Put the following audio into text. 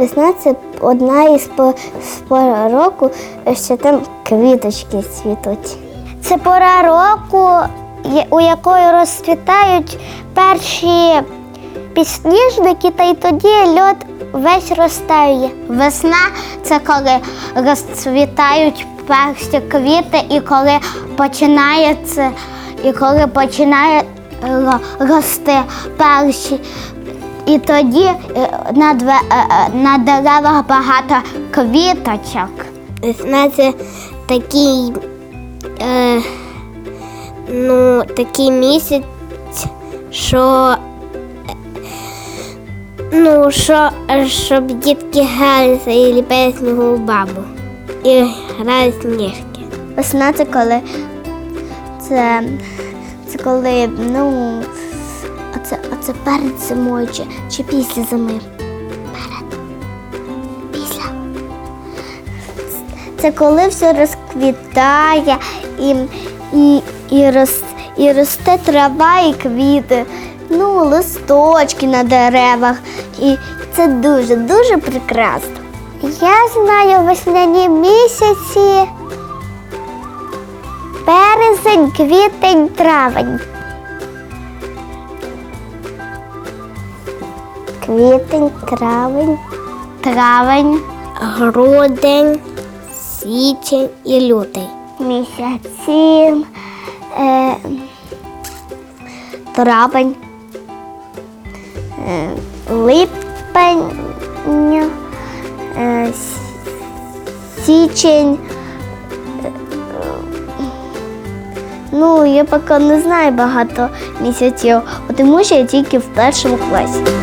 Весна це одна із по- пор року, що там квіточки цвітуть. Це пора року, у якої розцвітають перші підсніжники, та й тоді льод весь розтає. Весна це коли розцвітають перші квіти, і коли починається, і коли починає рости перші. І тоді на, на деревах багато квіточок. Це такий, е, ну, такий місяць, що, ну, що, щоб дітки гралися і ліпили снігову бабу. І грали сніжки. Весна це коли це, це коли, ну, це, а це перед зимою чи, чи після зими? Перед. Після. Це коли все розквітає і, і, і, рос, і росте трава і квіти, ну, листочки на деревах. І це дуже-дуже прекрасно. Я знаю весняні місяці. Березень, квітень, травень. Квітень, травень, травень, грудень, січень і лютий. Місяці, е, травень, е, липень, е, січень. Е, Ну, я поки не знаю багато місяців, тому що я тільки в першому класі.